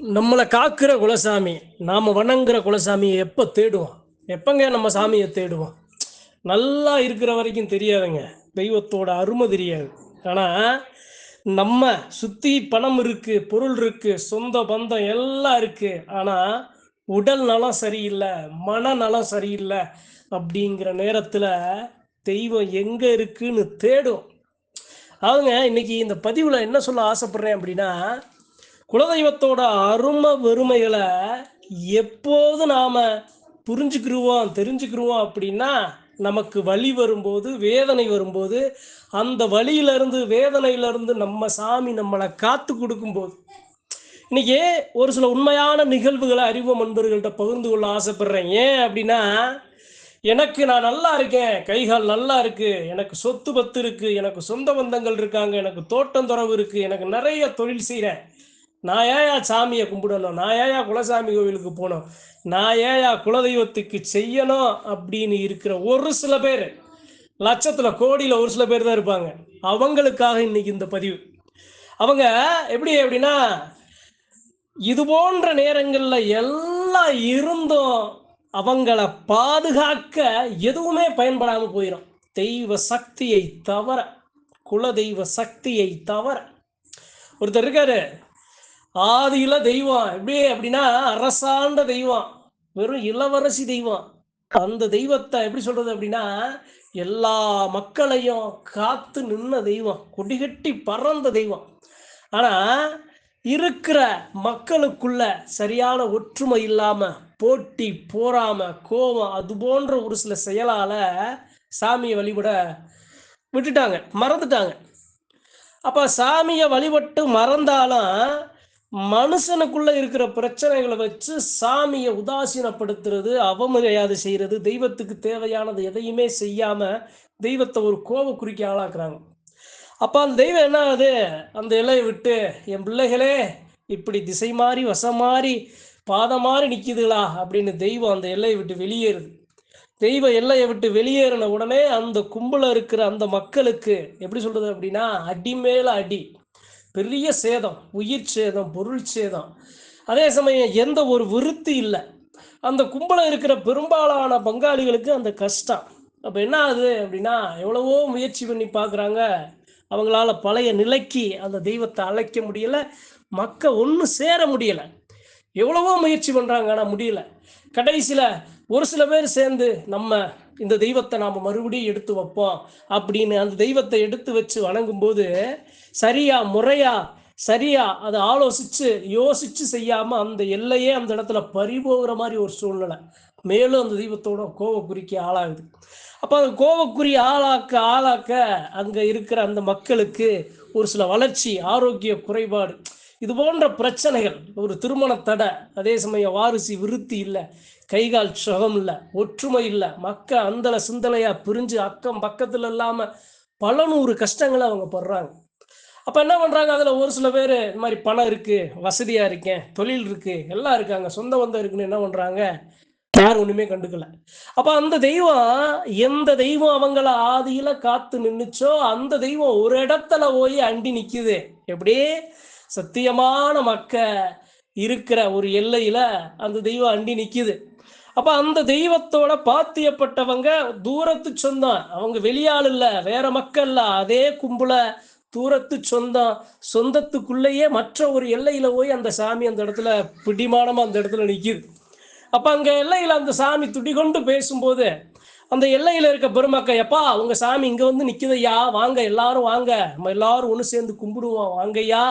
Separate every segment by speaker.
Speaker 1: நம்மளை காக்கிற குலசாமி நாம் வணங்குற குலசாமியை எப்போ தேடுவோம் எப்பங்க நம்ம சாமியை தேடுவோம் நல்லா இருக்கிற வரைக்கும் தெரியாதுங்க. தெய்வத்தோட அருமை தெரியாது. ஆனால் நம்ம சுற்றி பணம் இருக்குது பொருள் இருக்குது சொந்த பந்தம் எல்லாம் இருக்குது ஆனால் உடல் நலம் சரியில்லை மனநலம் சரியில்லை அப்படிங்கிற நேரத்தில் தெய்வம் எங்கே இருக்குன்னு தேடும். அவங்க இன்னைக்கு இந்த பதிவில் என்ன சொல்ல ஆசைப்படுறேன் அப்படின்னா குலதெய்வத்தோட அருமை வெறுமைகளை எப்போது நாம் புரிஞ்சுக்கிருவோம் தெரிஞ்சுக்கிருவோம் அப்படின்னா நமக்கு வழி வரும்போது வேதனை வரும்போது அந்த வலியிலிருந்து வேதனையிலிருந்து நம்ம சாமி நம்மளை காத்து கொடுக்கும்போது. இன்னைக்கு ஒரு சில உண்மையான நிகழ்வுகளை அறிவோம் நண்பர்கள்ட்ட பகிர்ந்து கொள்ள ஆசைப்படுறேன். ஏன் அப்படின்னா எனக்கு நான் நல்லா இருக்கேன் கைகால் நல்லா இருக்கு எனக்கு சொத்து பத்து இருக்கு எனக்கு சொந்த பந்தங்கள் இருக்காங்க எனக்கு தோட்டம் துறவு இருக்கு எனக்கு நிறைய தொழில் செய்கிறேன் நான் ஏயா சாமியை கும்பிடணும். நான் ஏயா குலசாமி கோவிலுக்கு போகணும். நான் ஏயா குலதெய்வத்துக்கு செய்யணும் அப்படின்னு இருக்கிற ஒரு சில பேர் லட்சத்தில் கோடியில் ஒரு சில பேர் தான் இருப்பாங்க. அவங்களுக்காக இன்னைக்கு இந்த பதிவு. அவங்க எப்படி அப்படின்னா இது போன்ற நேரங்களில் எல்லாம் இருந்தும் அவங்கள பாதுகாக்க எதுவுமே பயன்படாமல் போயிடும் தெய்வ சக்தியை தவிர குலதெய்வ சக்தியை தவிர ஒருத்தர் இருக்காரு ஆதியில தெய்வம். எப்படி அப்படின்னா அரசாண்ட தெய்வம். வெறும் இளவரசி தெய்வம். அந்த தெய்வத்தை எப்படி சொல்றது அப்படின்னா எல்லா மக்களையும் காத்து நின்ன தெய்வம். கொடிகட்டி பறந்த தெய்வம். ஆனா இருக்கிற மக்களுக்குள்ள சரியான ஒற்றுமை இல்லாம போட்டி போறாம கோபம் அது போன்ற ஒரு சில செயலால சாமியை வழிபட விட்டுட்டாங்க. மறந்துட்டாங்க. அப்ப சாமியை வழிபட்டு மறந்தாலும் மனுஷனுக்குள்ள இருக்கிற பிரச்சனைகளை வச்சு சாமியை உதாசீனப்படுத்துறது அவமரியாதை செய்யறது தெய்வத்துக்கு தேவையானது எதையுமே செய்யாம தெய்வத்தை ஒரு கோப குறிக்க ஆளாக்குறாங்க. அப்ப அந்த தெய்வம் என்ன ஆகுது? அந்த இலையை விட்டு என் பிள்ளைகளே இப்படி திசை மாறி வசம் மாறி பாதம் மாறி நிக்குதுங்களா அப்படின்னு தெய்வம் அந்த எல்லையை விட்டு வெளியேறுது. தெய்வ எல்லையை விட்டு வெளியேறின உடனே அந்த கும்பல இருக்கிற அந்த மக்களுக்கு எப்படி சொல்றது அப்படின்னா அடி மேல அடி. பெரிய சேதம் உயிர் சேதம் பொருள் சேதம். அதே சமயம் எந்த ஒரு விருத்தி இல்லை. அந்த கும்பலம் இருக்கிற பெரும்பாலான பங்காளிகளுக்கு அந்த கஷ்டம். அப்போ என்ன ஆகுது அப்படின்னா எவ்வளவோ முயற்சி பண்ணி பார்க்குறாங்க அவங்களால பழைய நிலைக்கு அந்த தெய்வத்தை அழைக்க முடியல. மக்க ஒன்றும் சேர முடியலை. எவ்வளவோ முயற்சி பண்ணுறாங்க ஆனால் முடியல. கடைசியில் ஒரு சில பேர் சேர்ந்து நம்ம இந்த தெய்வத்தை நாம் மறுபடியும் எடுத்து வைப்போம் அப்படின்னு அந்த தெய்வத்தை எடுத்து வச்சு வணங்கும்போது சரியா முறையா சரியா அதை ஆலோசிச்சு யோசிச்சு செய்யாம அந்த எல்லையே அந்த இடத்துல பறிபோகிற மாதிரி ஒரு சூழ்நிலை. மேலும் அந்த தெய்வத்தோட கோவக்குறிக்கு ஆளாகுது. அப்போ அந்த கோவக்குறி ஆளாக்க ஆளாக்க அங்கே இருக்கிற அந்த மக்களுக்கு ஒரு சில வளர்ச்சி ஆரோக்கிய குறைபாடு இது போன்ற பிரச்சனைகள் ஒரு திருமண தடை அதே சமயம் வாரிசு விருத்தி இல்லை கைகால் சுகம் இல்லை ஒற்றுமை இல்லை. மக்க அந்தல சிந்தனையா பிரிஞ்சு அக்கம் பக்கத்துல இல்லாம பல நூறு கஷ்டங்களை அவங்க படுறாங்க. அப்ப என்ன பண்றாங்க? அதுல ஒரு சில பேர் இந்த மாதிரி பணம் இருக்கு வசதியா இருக்கேன் தொழில் இருக்கு எல்லாம் இருக்காங்க சொந்த பந்தம் இருக்குன்னு என்ன பண்றாங்க? யாரும் ஒண்ணுமே கண்டுக்கல. அப்ப அந்த தெய்வம் எந்த தெய்வம் அவங்கள ஆதியில காத்து நின்னுச்சோ அந்த தெய்வம் ஒரு இடத்துல போய் அண்டி நிக்குது. எப்படி சத்தியமான மக்க இருக்கிற ஒரு எல்லையில அந்த தெய்வம் அண்டி நிக்குது. அப்ப அந்த தெய்வத்தோட பாத்தியப்பட்டவங்க தூரத்து சொந்தம் அவங்க வெளியாள் இல்ல வேற மக்கள் இல்ல. அதே கும்பல தூரத்து சொந்தம் சொந்தத்துக்குள்ளேயே மற்ற ஒரு எல்லையில போய் அந்த சாமி அந்த இடத்துல பிடிமானமா அந்த இடத்துல நிக்குது. அப்ப அங்க எல்லையில அந்த சாமி துடிகொண்டு பேசும்போது அந்த எல்லையில இருக்க பெருமக்க எப்பா உங்க சாமி இங்க வந்து நிக்குதையா வாங்க எல்லாரும் வாங்க. நம்ம எல்லாரும் ஒண்ணு சேர்ந்து கும்பிடுவோம். வாங்கய்யா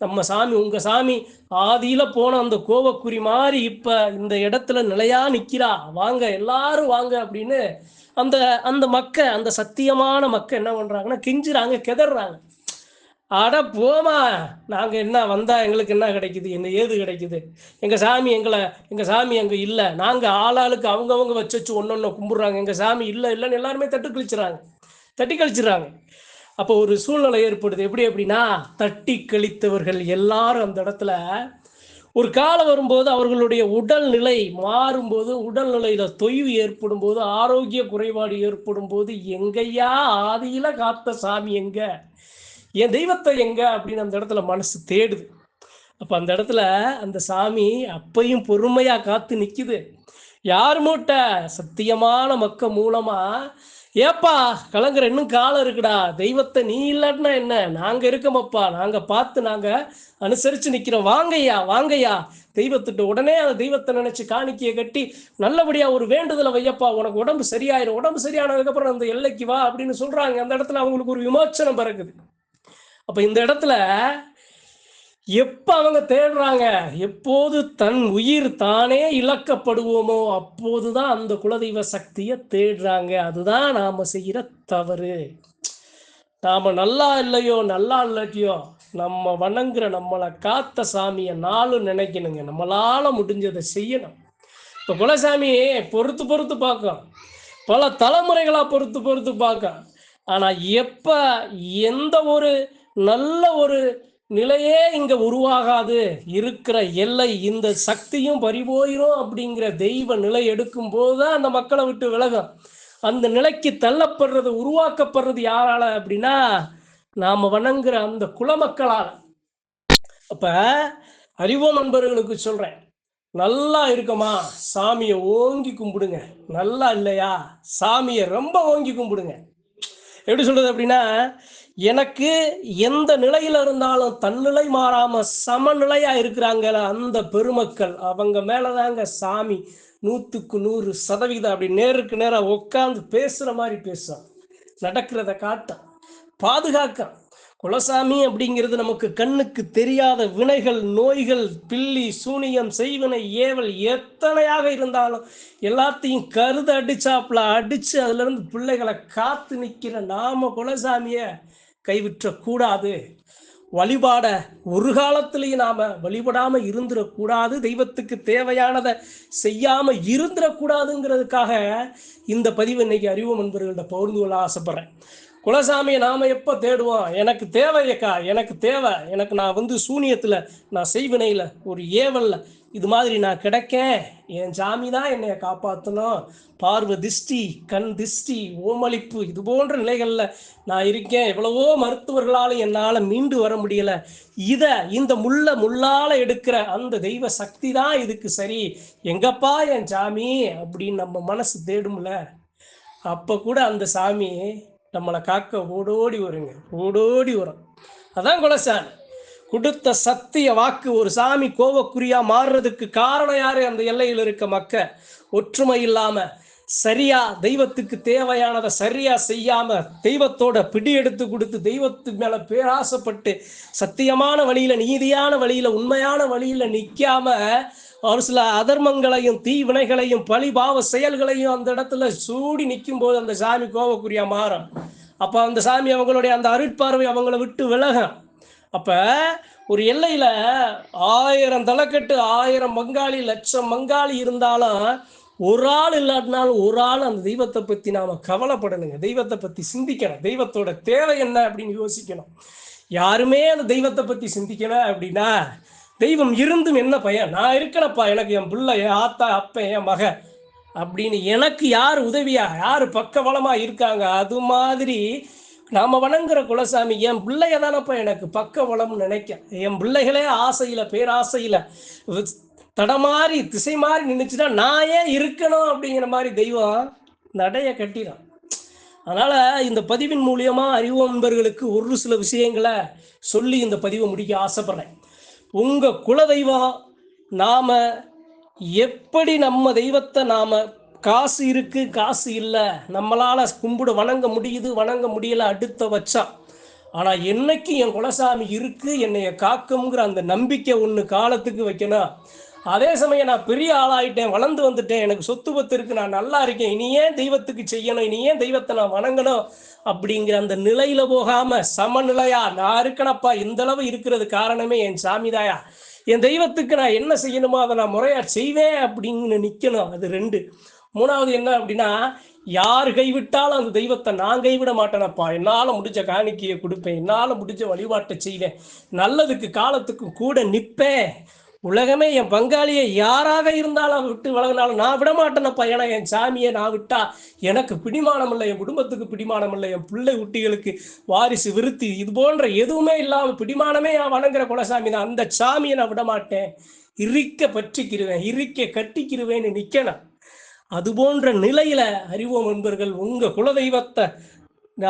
Speaker 1: நம்ம சாமி உங்கள் சாமி ஆதியில் போன அந்த கோவக்குறி மாதிரி இப்போ இந்த இடத்துல நிலையா நிற்கிறா வாங்க எல்லாரும் வாங்க அப்படின்னு அந்த அந்த மக்க அந்த சத்தியமான மக்க என்ன பண்ணுறாங்கன்னா கெஞ்சுறாங்க கெதறாங்க. அட போமா நாங்கள் என்ன வந்தால் எங்களுக்கு என்ன கிடைக்குது? என்ன ஏது கிடைக்குது? எங்கள் சாமி எங்களை எங்கள் சாமி அங்கே இல்லை. நாங்கள் ஆளாளுக்கு அவங்கவுங்க வச்சு வச்சு ஒன்றொன்னும் கும்பிட்றாங்க. எங்கள் சாமி இல்லை இல்லைன்னு எல்லாருமே தட்டு கழிச்சுறாங்க. தட்டி கழிச்சுறாங்க. அப்போ ஒரு சூழ்நிலை ஏற்படுது. எப்படி அப்படின்னா தட்டி கழித்தவர்கள் எல்லாரும் அந்த இடத்துல ஒரு காலம் வரும்போது அவர்களுடைய உடல்நிலை மாறும்போது உடல்நிலையில தொய்வு ஏற்படும் போது ஆரோக்கிய குறைபாடு ஏற்படும் போது எங்கய்யா ஆதியில காத்த சாமி எங்க? என் தெய்வத்தை எங்க? அப்படின்னு அந்த இடத்துல மனசு தேடுது. அப்ப அந்த இடத்துல அந்த சாமி அப்பையும் பொறுமையா காத்து நிக்குது. யார் மூட்ட? சத்தியமான மக்க மூலமா ஏப்பா கலங்குற இன்னும் காலம் இருக்குடா. தெய்வத்தை நீ இல்லாட்டினா என்ன? நாங்க இருக்கோமப்பா. நாங்க பார்த்து நாங்க அனுசரிச்சு நிக்கிறோம். வாங்கய்யா வாங்கய்யா. தெய்வத்துட்டு உடனே அந்த தெய்வத்தை நினைச்சு காணிக்கையை கட்டி நல்லபடியா ஒரு வேண்டுதலை வையப்பா. உனக்கு உடம்பு சரியாயிரும். உடம்பு சரியானதுக்கப்புறம் அந்த எல்லைக்கு வா அப்படின்னு சொல்றாங்க. அந்த இடத்துல அவங்களுக்கு ஒரு விமோச்சனம் பிறகுது அப்ப இந்த இடத்துல எப்ப அவங்க தேடுறாங்க? எப்போது தன் உயிர் தானே இழக்கப்படுவோமோ அப்போதுதான் அந்த குலதெய்வ சக்தியை தேடுறாங்க. அதுதான் நாம செய்யற தவறு. நாம நல்லா இல்லையோ நல்லா இல்லையோ நம்ம வணங்குற நம்மளை காத்த சாமியை நாளும் நினைக்கணுங்க. நம்மளால முடிஞ்சதை செய்யணும். இப்போ குலசாமி பொறுத்து பொறுத்து பார்க்கும். பல தலைமுறைகளா பொறுத்து பொறுத்து பார்க்கும். ஆனா எப்ப எந்த ஒரு நல்ல ஒரு நிலையே இங்க உருவாகாது. இருக்கிற எல்லை இந்த சக்தியும் பறிபோயிரும் அப்படிங்கிற தெய்வ நிலை எடுக்கும் போதுதான் அந்த மக்களை விட்டு விலகும். அந்த நிலைக்கு தள்ளப்படுறது உருவாக்கப்படுறது யாரால அப்படின்னா நாம வணங்குற அந்த குலமக்களால் அப்ப அறிவோம் நண்பர்களுக்கு சொல்றேன். நல்லா இருக்குமா சாமியை ஓங்கி கும்பிடுங்க. நல்லா இல்லையா? சாமியை ரொம்ப ஓங்கி கும்பிடுங்க. எப்படி சொல்றது அப்படின்னா எனக்கு எந்த நிலையில இருந்தாலும் தன்னிலை மாறாம சமநிலையா இருக்கிறாங்கள அந்த பெருமக்கள். அவங்க மேலதாங்க சாமி. நூத்துக்கு நூறு சதவீதம் அப்படி நேருக்கு நேரா உட்காந்து பேசுற மாதிரி பேசும் நடக்கிறத காட்டும் பாதுகாக்க குலசாமி அப்படிங்கிறது நமக்கு கண்ணுக்கு தெரியாத வினைகள் நோய்கள் பில்லி சூனியம் செய்வினை ஏவல் எத்தனையாக இருந்தாலும் எல்லாத்தையும் கருத அடிச்சாப்புல அடிச்சு அதுல இருந்து பிள்ளைகளை காத்து நிக்கிற நாம குலசாமிய. கைவிற்ற கூடாது வழிபாட ஒரு காலத்திலையும் நாம வழிபடாம இருந்துடக்கூடாது. தெய்வத்துக்கு தேவையானதை செய்யாம இருந்துடக்கூடாதுங்கிறதுக்காக இந்த பதிவு இன்னைக்கு அறிவோம் என்பவர்கள்ட்ட பகிர்ந்து கொள்ள ஆசைப்படுறேன். குலசாமியை நாம எப்போ தேடுவோம்? எனக்கு தேவையக்கா எனக்கு தேவை. எனக்கு நான் வந்து சூனியத்தில் நான் செய்வினையில் ஒரு ஏவல்ல இது மாதிரி நான் கிடைக்கேன். என் சாமி தான் என்னை காப்பாற்றணும் பார்வை திஷ்டி கண் திஷ்டி ஓமளிப்பு இது போன்ற நிலைகளில் நான் இருக்கேன். எவ்வளவோ மருத்துவர்களாலும் என்னால் மீண்டு வர முடியலை. இதை இந்த முள்ள முள்ளால் எடுக்கிற அந்த தெய்வ சக்தி தான் இதுக்கு சரி. எங்கப்பா என் சாமி அப்படின்னு நம்ம மனசு தேடும்ல. அப்போ கூட அந்த சாமி நம்மளை காக்க ஓடோடி வருங்க. ஓடோடி வரும். அதான் குலசாமி. கொடுத்த சத்திய வாக்கு ஒரு சாமி கோவக்குறியா மாறுறதுக்கு காரணம் யாரு? அந்த எல்லையில் இருக்க மக்க. ஒற்றுமை இல்லாம சரியா தெய்வத்துக்கு தேவையானதை சரியா செய்யாம தெய்வத்தோட பிடி எடுத்து கொடுத்து தெய்வத்து மேல பேராசைப்பட்டு சத்தியமான வழியில நீதியான வழியில உண்மையான வழியில நிக்காம ஒரு சில அதர்மங்களையும் தீவினைகளையும் பழிபாவ செயல்களையும் அந்த இடத்துல சூடி நிற்கும் போது அந்த சாமி கோவக்குரியா மாறும். அப்ப அந்த சாமி அவங்களுடைய அந்த அருட்பார்வை அவங்கள விட்டு விலகும். அப்ப ஒரு எல்லையில ஆயிரம் தலைக்கட்டு ஆயிரம் பங்காளி லட்சம் பங்காளி இருந்தாலும் ஒரு ஆள் இல்லாட்டினாலும் ஒரு ஆள் அந்த தெய்வத்தை பத்தி நாம கவலைப்படணுங்க. தெய்வத்தை பத்தி சிந்திக்கணும். தெய்வத்தோட தேவை என்ன அப்படின்னு யோசிக்கணும். யாருமே அந்த தெய்வத்தை பத்தி சிந்திக்கல அப்படின்னா தெய்வம் இருந்தும் என்ன பையன்? நான் இருக்கணப்பா எனக்கு என் பிள்ளை என் ஆத்தா அப்பன் என் மக அப்படின்னு எனக்கு யார் உதவியா யார் பக்கபலமா இருக்காங்க? அது மாதிரி நாம வணங்குற குலசாமி என் பிள்ளைய தானப்பா எனக்கு பக்கபலம்னு நினைக்க? என் பிள்ளைகளே ஆசையில பேராசையில தடமாறி திசை மாறி நின்றுச்சுன்னா நான் ஏன் இருக்கணும்? அப்படிங்கிற மாதிரி தெய்வம் நடைய கட்டிடும். அதனால இந்த பதிவின் மூலியமா அறிவு நண்பர்களுக்கு ஒரு சில விஷயங்களை சொல்லி இந்த பதிவை முடிக்க ஆசைப்படுறேன். உங்க குலதெய்வம் நாம எப்படி நம்ம தெய்வத்தை நாம காசு இருக்கு காசு இல்லை. நம்மளால கும்பிட வணங்க முடியுது வணங்க முடியல அடுத்த வச்சம் ஆனால் என்னைக்கு என் குலசாமி இருக்கு என்னைய காக்குங்கிற அந்த நம்பிக்கை ஒன்று காலத்துக்கு வைக்கணும். அதே சமயம் நான் பெரிய ஆளாயிட்டேன் வளர்ந்து வந்துட்டேன். எனக்கு சொத்து பத்து இருக்கு நான் நல்லா இருக்கேன். இனி ஏன் தெய்வத்துக்கு செய்யணும்? இனி ஏன் தெய்வத்தை நான் வணங்கணும்? அப்படிங்கிற அந்த நிலையில போகாம சமநிலையா நான் இருக்கணப்பா இந்த அளவு இருக்கிறது காரணமே என் சாமிதாயா. என் தெய்வத்துக்கு நான் என்ன செய்யணுமோ அதை நான் முறையா செய்வேன் அப்படின்னு நிக்கணும். அது ரெண்டு. மூணாவது என்ன அப்படின்னா யார் கைவிட்டாலும் அந்த தெய்வத்தை நான் கைவிட மாட்டேனப்பா. என்னால் முடிஞ்ச காணிக்கையை கொடுப்பேன். என்னால் முடிஞ்ச வழிபாட்டை செய்வேன். நல்லதுக்கு காலத்துக்கு கூட நிற்பேன். உலகமே என் பங்காளியை யாராக இருந்தாலும் விட்டு வழங்கினாலும் நான் விட மாட்டேனப்பா. ஏன்னா என் சாமியை நான் விட்டா எனக்கு பிடிமானம் இல்லை. என் குடும்பத்துக்கு பிடிமானம் இல்லை. என் பிள்ளை குட்டிகளுக்கு வாரிசு விருத்தி இது போன்ற எதுவுமே இல்லாமல் பிடிமானமே நான் வணங்குற குலசாமி தான். அந்த சாமியை நான் விட மாட்டேன். இறுக்க பற்றிக்கிருவேன். இறுக்க கட்டிக்கிருவேன்னு நிற்கணும் அது போன்ற நிலையில அறிவோம் என்பர்கள் உங்க குலதெய்வத்தை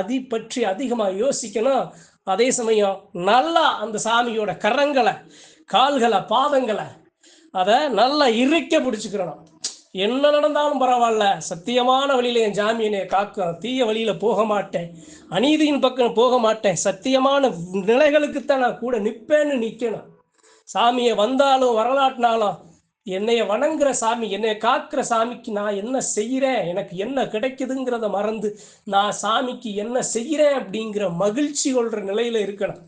Speaker 1: அதி பற்றி அதிகமாக யோசிக்கணும். அதே சமயம் நல்லா அந்த சாமியோட கரங்களை கால்களை பாதங்களை அதை நல்லா இறுக்க பிடிச்சிக்கிறணும். என்ன நடந்தாலும் பரவாயில்ல. சத்தியமான வழியில என் ஜாமீனை காக்கும் தீய வழியில போக மாட்டேன். அநீதியின் பக்கம் போக மாட்டேன். சத்தியமான நிலைகளுக்குத்தான் நான் கூட நிற்பேன்னு நிற்கணும் சாமியை வந்தாலும் வரலாற்றினாலும் என்னைய வணங்குற சாமி என்னைய காக்கிற சாமிக்கு நான் என்ன செய்கிறேன் எனக்கு என்ன கிடைக்குதுங்கிறத மறந்து நான் சாமிக்கு என்ன செய்கிறேன் அப்படிங்கிற மகிழ்ச்சி கொள்கிற நிலையில் இருக்கணும்.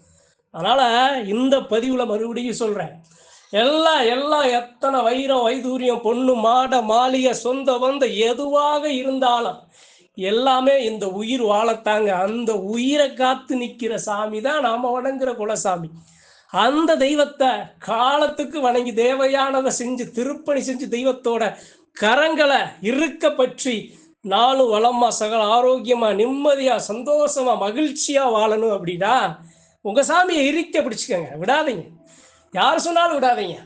Speaker 1: அதனால் இந்த பதிவில் மறுபடியும் சொல்கிறேன் எல்லாம் எல்லாம் எத்தனை வைரம் வைதூரியம் பொண்ணு மாட மாளிகை சொந்த வந்த எதுவாக இருந்தாலும் எல்லாமே இந்த உயிர் வாழத்தாங்க. அந்த உயிரை காத்து நிற்கிற சாமி தான் நாம் வணங்குற குலசாமி. அந்த தெய்வத்தை காலத்துக்கு வணங்கி தேவையானதை செஞ்சு திருப்பணி செஞ்சு தெய்வத்தோட கரங்களை இருக்க பற்றி நாளும் வளமா சகல ஆரோக்கியமா நிம்மதியா சந்தோஷமா மகிழ்ச்சியா வாழணும் அப்படின்னா உங்க சாமியை இறுக்க பிடிச்சுக்கோங்க. விடாதீங்க. யார் சொன்னாலும் விடாதீங்க.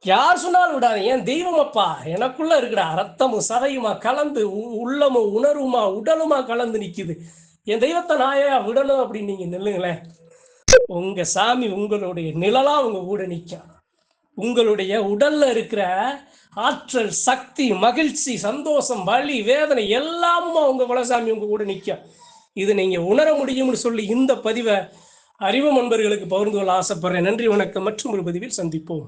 Speaker 1: யார் சொன்னாலும் விடாதீங்க. என் தெய்வம் அப்பா? எனக்குள்ள இருக்குடா ரத்தமும் சதையுமா கலந்து உ- உள்ளமும் உணர்வுமா உடலுமா கலந்து நிற்குது என் தெய்வத்தை நாயா விடணும் அப்படின்னு நீங்க நில்லுங்களேன். உங்க சாமி உங்களுடைய நிழலா உங்க கூட நிற்கும் உங்களுடைய உடல்ல இருக்கிற ஆற்றல் சக்தி மகிழ்ச்சி சந்தோஷம் வலி வேதனை எல்லாமும் உங்க குலசாமி உங்க கூட நிற்கும் இது நீங்க உணர முடியும்னு சொல்லி இந்த பதிவை அறிவு நண்பர்களுக்கு பகிர்ந்து கொள்ள ஆசைப்படுறேன். நன்றி வணக்கம். மற்றும் ஒரு பதிவில் சந்திப்போம்.